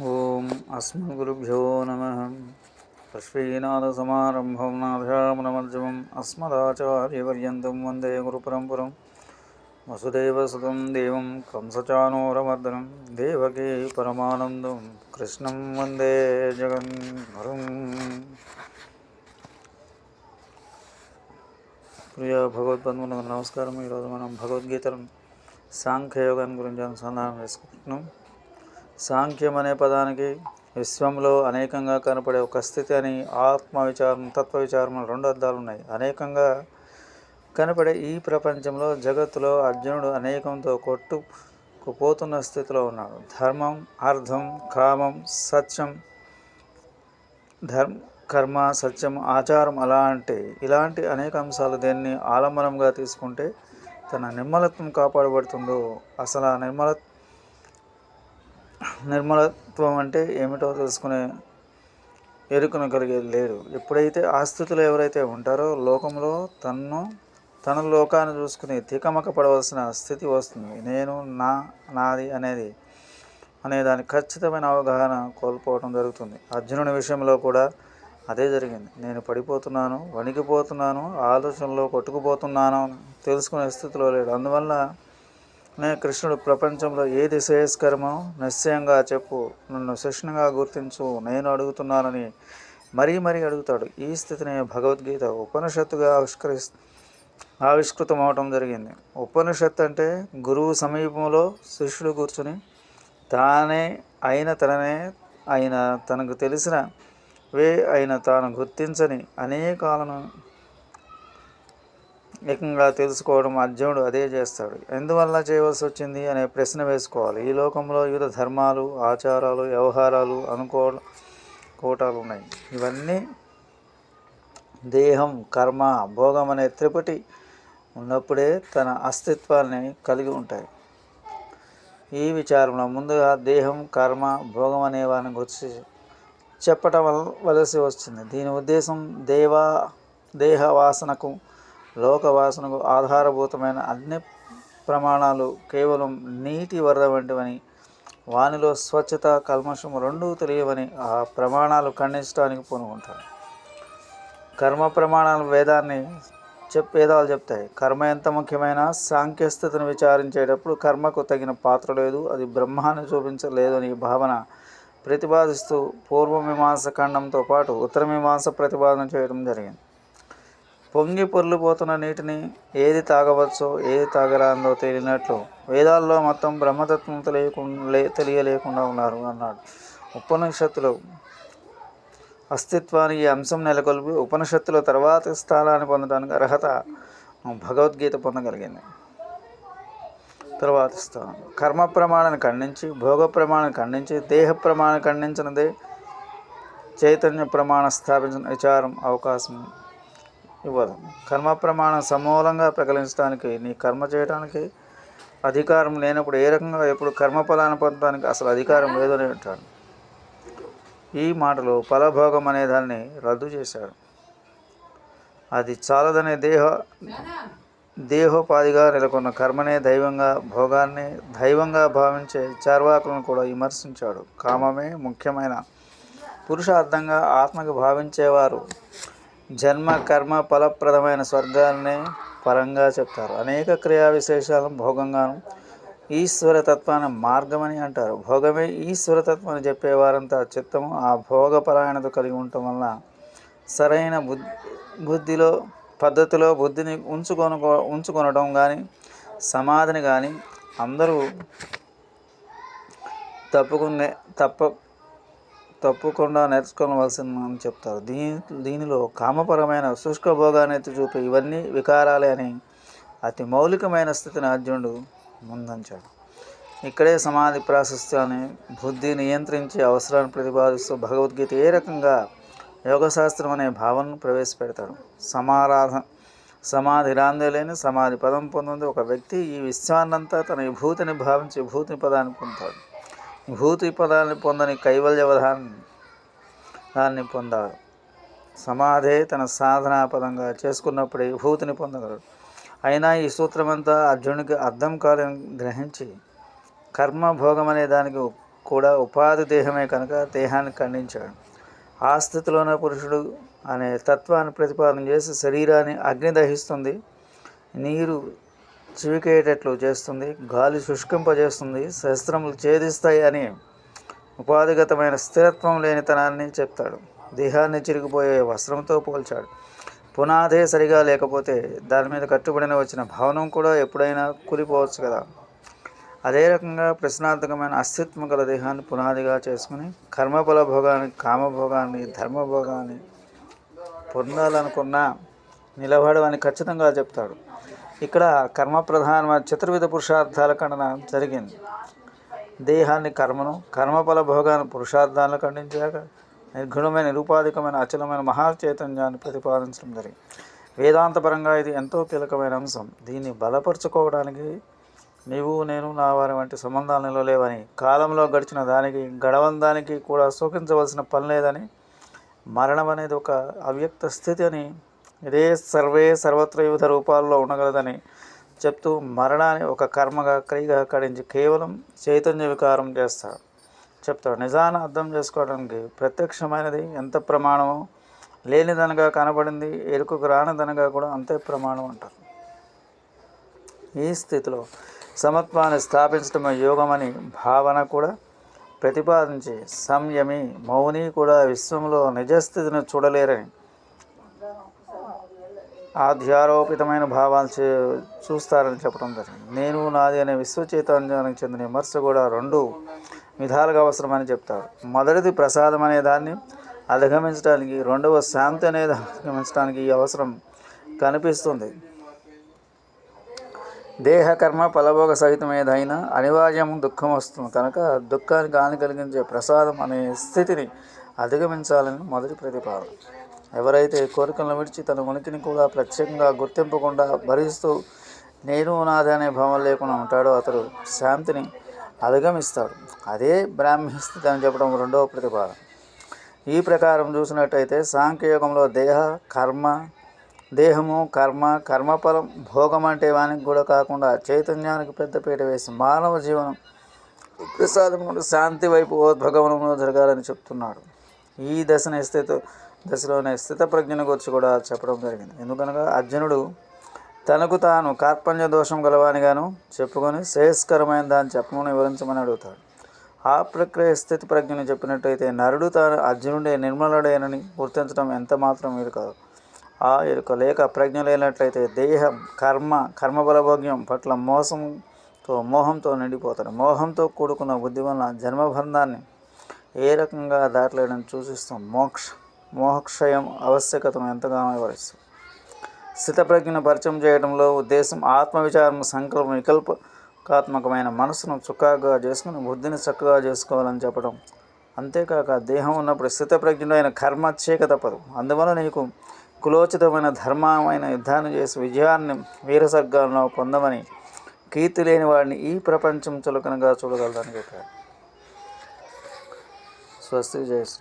ఓం అస్మద్గురుభ్యో నమ. లక్ష్మీనాథసమారంభం నాథామనమధ్యమం అస్మదాచార్యపర్యంతం వందే గురుపరంపరం. వసుదేవసుతం దేవం కంసచానూరమర్దనం దేవకీ పరమానందం. కృష్ణం వందే జగన్గురుం ప్రియ భగవద్బంధువులకు నమస్కారం. ఈరోజు మనం భగవద్గీతను సాంఖ్యయోగాన్ని గురించి అనుసంధానం చేసుకుంటున్నాం. సాంఖ్యం అనే పదానికి విశ్వంలో అనేకంగా కనపడే ఒక స్థితి అని ఆత్మ విచారం తత్వ విచారం రెండు అర్థాలు ఉన్నాయి. అనేకంగా కనపడే ఈ ప్రపంచంలో జగత్తులో అర్జునుడు అనేకంతో కొట్టుకుపోతున్న స్థితిలో ఉన్నాడు. ధర్మం అర్థం కామం సత్యం ధర్మ కర్మ సత్యం ఆచారం అలాంటి ఇలాంటి అనేక అంశాలు దేన్ని ఆలంబనంగా తీసుకుంటే తన నిర్మలత్వం కాపాడబడుతుందో అసలు ఆ నిర్మల నిర్మలత్వం అంటే ఏమిటో తెలుసుకునే ఎరుకను కలిగేది లేరు. ఎప్పుడైతే ఆస్థితులు ఎవరైతే ఉంటారో లోకంలో తన్ను తన లోకాన్ని చూసుకుని తికమక పడవలసిన స్థితి వస్తుంది. నేను నా నాది అనేది అనే దాని ఖచ్చితమైన అవగాహన కోల్పోవడం జరుగుతుంది. అర్జునుని విషయంలో కూడా అదే జరిగింది. నేను పడిపోతున్నాను వణికిపోతున్నాను ఆలోచనలో కొట్టుకుపోతున్నాను తెలుసుకునే స్థితిలో లేడు. అందువల్ల నే కృష్ణుడు ప్రపంచంలో ఏది శ్రేయస్కరమో నిశ్చయంగా చెప్పు. నన్ను శిష్ణుగా గుర్తించు. నేను అడుగుతున్నానని మరీ మరీ అడుగుతాడు. ఈ స్థితిని భగవద్గీత ఉపనిషత్తుగా ఆవిష్కరి ఆవిష్కృతం అవటం జరిగింది. ఉపనిషత్తు అంటే గురువు సమీపంలో శిష్యుడు కూర్చుని తానే అయిన తననే అయిన తనకు తెలిసిన వే అయిన తాను గుర్తించని అనేకాలను ఏకంగా తెలుసుకోవడం అర్జునుడు అదే చేస్తాడు. ఎందువల్ల చేయవలసి వచ్చింది అనే ప్రశ్న వేసుకోవాలి. ఈ లోకంలో వివిధ ధర్మాలు ఆచారాలు వ్యవహారాలు అనుకో కోటాలు ఉన్నాయి ఇవన్నీ దేహం కర్మ భోగం అనే త్రిపటి ఉన్నప్పుడే తన అస్తిత్వాన్ని కలిగి ఉంటాయి. ఈ విచారంలో ముందుగా దేహం కర్మ భోగం అనే వారిని గురించి చెప్పటం వల్ల వలసి వచ్చింది దీని ఉద్దేశం దేవా దేహ వాసనకు లోకవాసనకు ఆధారభూతమైన అన్ని ప్రమాణాలు కేవలం నీటి వరద వంటివని వానిలో స్వచ్ఛత కల్మషం రెండూ తెలియవని ఆ ప్రమాణాలు ఖండించడానికి పూనుకుంటారు. కర్మ ప్రమాణాలు వేదాన్ని చెప్ వేదాలు చెప్తాయి. కర్మ ఎంత ముఖ్యమైన సాంఖ్యస్థితిని విచారించేటప్పుడు కర్మకు తగిన పాత్ర లేదు అది బ్రహ్మాన్ని చూపించలేదు అని భావన ప్రతిపాదిస్తూ పూర్వమీమాంస ఖండంతో పాటు ఉత్తరమీమాంస ప్రతిపాదన చేయడం జరిగింది. పొంగి పొర్లిపోతున్న నీటిని ఏది తాగవచ్చో ఏది తాగరాందో తెలియనట్లు వేదాల్లో మొత్తం బ్రహ్మతత్వం తెలియకుండా తెలియలేకుండా ఉన్నారు అన్నాడు. ఉపనిషత్తులు. అస్తిత్వాన్ని ఈ అంశం నెలకొల్పి ఉపనిషత్తుల తర్వాతి స్థానాన్ని పొందడానికి అర్హత భగవద్గీత పొందగలిగింది. తర్వాత స్థానం. కర్మ ప్రమాణాన్ని ఖండించి భోగ ప్రమాణాన్ని ఖండించి దేహ ప్రమాణం ఖండించినదే చైతన్య ప్రమాణ స్థాపించిన విచారం అవకాశం ఇవ్వదు. కర్మ ప్రమాణం సమూలంగా ప్రకటించడానికి నీ కర్మ చేయడానికి అధికారం లేనప్పుడు ఏ రకంగా ఎప్పుడు కర్మ ఫలాన్ని పొందడానికి అసలు అధికారం లేదని అంటాడు. ఈ మాటలో ఫలభోగం అనే దాన్ని రద్దు చేశాడు. అది చాలదనే దేహ దేహోపాధిగా నెలకొన్న కర్మనే దైవంగా భోగాన్ని దైవంగా భావించే చార్వాకులను కూడా విమర్శించాడు. కామమే ముఖ్యమైన పురుషార్థంగా ఆత్మకు భావించేవారు జన్మ కర్మ ఫలప్రదమైన స్వర్గాలనే పరంగా చెప్తారు. అనేక క్రియా విశేషాలను భోగంగాను ఈశ్వరతత్వాన్ని మార్గమని అంటారు. భోగమే ఈశ్వరతత్వాన్ని చెప్పేవారంతా చిత్తము ఆ భోగపరాయణత కలిగి ఉండటం వల్ల సరైన బుద్ధి బుద్ధిలో పద్ధతిలో బుద్ధిని ఉంచుకొను ఉంచుకొనడం కానీ సమాధిని కానీ అందరూ తప్పుకునే తప్ప తప్పకుండా నేర్చుకోవలసిందని చెప్తారు. దీని దీనిలో కామపరమైన శుష్క భోగాన్ని చూపే ఇవన్నీ వికారాలే అని అతి మౌలికమైన స్థితిని అర్జునుడు ముందంచాడు. ఇక్కడే సమాధి ప్రాశస్త్యాన్ని బుద్ధి నియంత్రించే అవసరాన్ని ప్రతిపాదిస్తూ భగవద్గీత ఏ రకంగా యోగశాస్త్రం అనే భావనను ప్రవేశపెడతాడు. సమారాధ సమాధి రాందేలేని సమాధి పదం పొందింది ఒక వ్యక్తి ఈ విశ్వాన్నంతా తన విభూతిని భావించి భూతిని పదాన్ని పొందుతాడు. భూతి పదాన్ని పొందని కైవల్యవధాన్ని దాన్ని పొందాడు. సమాధే తన సాధనా పదంగా చేసుకున్నప్పుడే భూతిని పొందగలడు. అయినా ఈ సూత్రమంతా అర్జునుడికి అర్థం కాదని గ్రహించి కర్మ భోగం అనే దానికి కూడా ఉపాధి దేహమే కనుక దేహాన్ని ఖండించాడు. ఆ స్థితిలోనే పురుషుడు అనే తత్వాన్ని ప్రతిపాదన చేసి శరీరాన్ని అగ్ని దహిస్తుంది. నీరు చివికేటట్లు చేస్తుంది గాలి శుష్కింపజేస్తుంది శస్త్రములు ఛేదిస్తాయి అని ఉపాధిగతమైన స్థిరత్వం లేనితనాన్ని చెప్తాడు. దేహాన్ని చిరిగిపోయే వస్త్రంతో పోల్చాడు. పునాదే సరిగా లేకపోతే దాని మీద కట్టుబడిన వచ్చిన భవనం కూడా ఎప్పుడైనా కూలిపోవచ్చు కదా. అదే రకంగా ప్రశ్నార్థకమైన అస్తిత్వం గల దేహాన్ని పునాదిగా చేసుకుని కర్మఫల భోగాన్ని కామభోగాన్ని ధర్మభోగాన్ని పొందాలనుకున్నా నిలబడవని ఖచ్చితంగా చెప్తాడు. ఇక్కడ కర్మ ప్రధానమైన చతుర్విధ పురుషార్థాల ఖండన జరిగింది. దేహాన్ని కర్మను కర్మఫల భోగాన్ని పురుషార్థాలను ఖండించాక నిర్గుణమైన నిరూపాధికమైన అచలమైన మహా చైతన్యాన్ని ప్రతిపాదించడం జరిగింది. వేదాంతపరంగా ఇది ఎంతో కీలకమైన అంశం. దీన్ని బలపరుచుకోవడానికి నీవు నేను నా వారి వంటి సంబంధాలు నిలవలేవని కాలంలో గడిచిన దానికి గడవందానికి కూడా శోకించవలసిన పని లేదని మరణం అనేది ఒక అవ్యక్త స్థితి అని ఇదే సర్వే సర్వత్ర వివిధ రూపాల్లో ఉండగలదని చెప్తూ మరణాన్ని ఒక కర్మగా క్రియగా కడించి కేవలం చైతన్య వికారం చేస్తాడు. చెప్తాడు నిజాన్ని అర్థం చేసుకోవడానికి ప్రత్యక్షమైనది ఎంత ప్రమాణమో లేనిదనగా కనబడింది ఎరుకకు రానిదనగా కూడా అంతే ప్రమాణం అంటారు ఈ స్థితిలో సమత్వాన్ని స్థాపించడమే యోగమని భావన కూడా ప్రతిపాదించి సంయమి మౌని కూడా విశ్వంలో నిజస్థితిని చూడలేరని ఆధ్యారోపితమైన భావాలు చే చూస్తారని చెప్పడం జరిగింది. నేను నాది అనే విశ్వచైతన్యానికి చెందిన విమర్శ కూడా రెండు విధాలుగా అవసరమని చెప్తారు. మొదటిది ప్రసాదం అనే దాన్ని అధిగమించడానికి రెండవ శాంతి అనేది అధిగమించడానికి ఈ అవసరం కనిపిస్తుంది. దేహకర్మ ఫలభోగ సహితమేదైనా అనివార్యం దుఃఖం వస్తుంది. కనుక దుఃఖానికి హాని కలిగించే ప్రసాదం అనే స్థితిని అధిగమించాలని మొదటి ప్రతిపాదన. ఎవరైతే కోరికలను విడిచి తన ఉనికిని కూడా ప్రత్యేకంగా గుర్తింపకుండా భరిస్తూ నేను నాది అనే భావం లేకుండా ఉంటాడో అతడు శాంతిని అధిగమిస్తాడు. అదే బ్రాహ్మీ స్థితి అని చెప్పడం రెండవ ప్రతిపాదన ఈ ప్రకారం చూసినట్టయితే సాంఖ్యయోగంలో దేహ కర్మ దేహము కర్మ కర్మఫలం భోగం అంటే వానికి కూడా కాకుండా చైతన్యానికి పెద్దపీట వేసి మానవ జీవనం ప్రసాదం శాంతి వైపు ఓద్భగమనంలో జరగాలని చెప్తున్నాడు. ఈ దశన స్థితి దశలోనే స్థిత ప్రజ్ఞను గురించి కూడా చెప్పడం జరిగింది. ఎందుకనగా అర్జునుడు తనకు తాను కార్పణ్య దోషం గలవానిగాను చెప్పుకొని శ్రేయస్కరమైన దాన్ని చెప్పమని వివరించమని అడుగుతాడు. ఆ ప్రక్రియ స్థితి ప్రజ్ఞను చెప్పినట్టయితే నరుడు తాను అర్జునుడే నిర్మలుడేనని గుర్తించడం ఎంత మాత్రం వీలు కాదు. ఆ ఎరుక లేక ప్రజ్ఞ లేనట్లయితే దేహం కర్మ కర్మబలభోగ్యం పట్ల మోసంతో మోహంతో నిండిపోతాడు మోహంతో కూడుకున్న బుద్ధి వలన జన్మబంధాన్ని ఏ రకంగా దాటలేడని సూచిస్తాం. మోక్ష. మోహక్షయం ఆవశ్యకతను ఎంతగానో వివరిస్తుంది. స్థితప్రజ్ఞను పరిచయం చేయడంలో ఉద్దేశం ఆత్మవిచారం సంకల్పం వికల్పకాత్మకమైన మనసును చుక్కాగా చేసుకుని బుద్ధిని చక్కగా చేసుకోవాలని చెప్పడం అంతేకాక దేహం ఉన్నప్పుడు స్థితప్రజ్ఞుడైన కర్మ చేయక తప్పదు. అందువల్ల నీకు కులోచితమైన ధర్మమైన యుద్ధాన్ని చేసి విజయాన్ని వీరసర్గాల్లో పొందమని కీర్తి లేని వాడిని ఈ ప్రపంచం చులకనగా చూడగలదని చెప్పాడు స్వస్తి జయశ్రీ